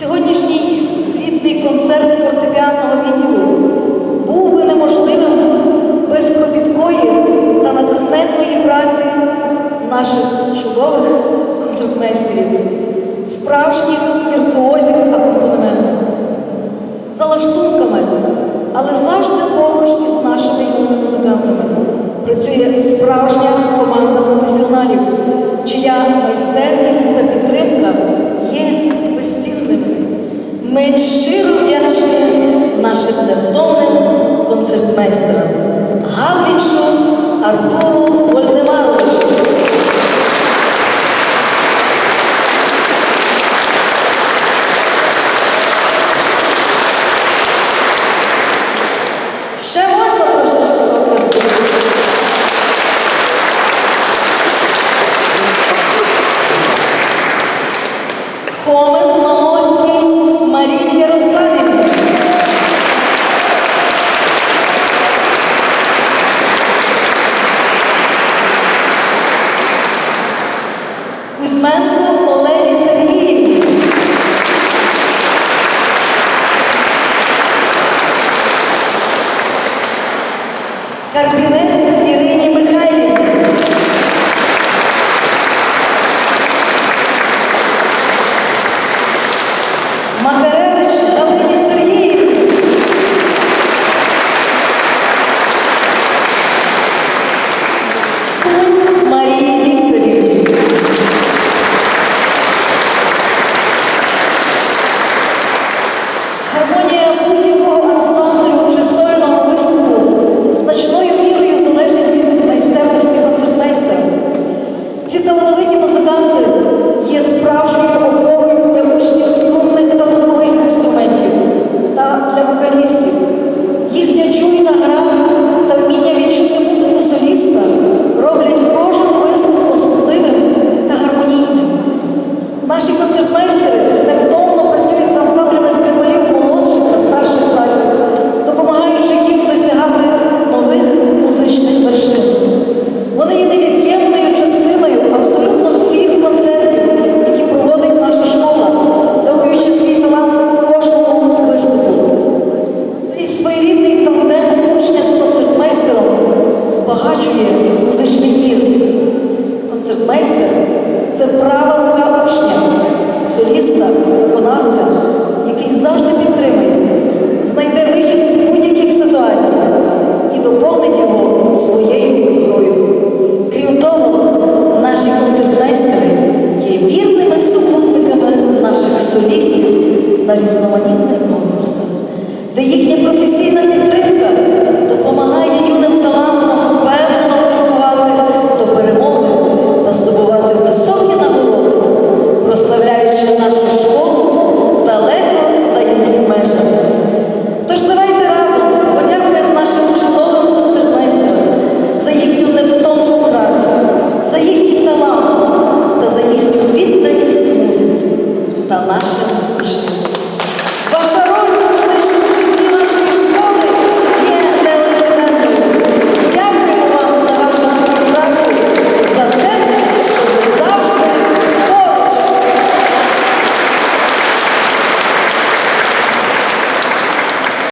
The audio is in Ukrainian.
Сьогоднішній звітний концерт фортепіанного відділу був би неможливим без кропіткої та натхненної праці наших чудових концертмейстерів. Справжні Артуру Вольдемаровичу. Ще можна трошечки оплеснути? Хомен Клименко Олегі Сергіївні. Карпіне доповнить його своєю грою. Крім того, наші концертмейстери є вірними супутниками наших солістів на різноманітних конкурсах, де їхня професійна підтримка. нашим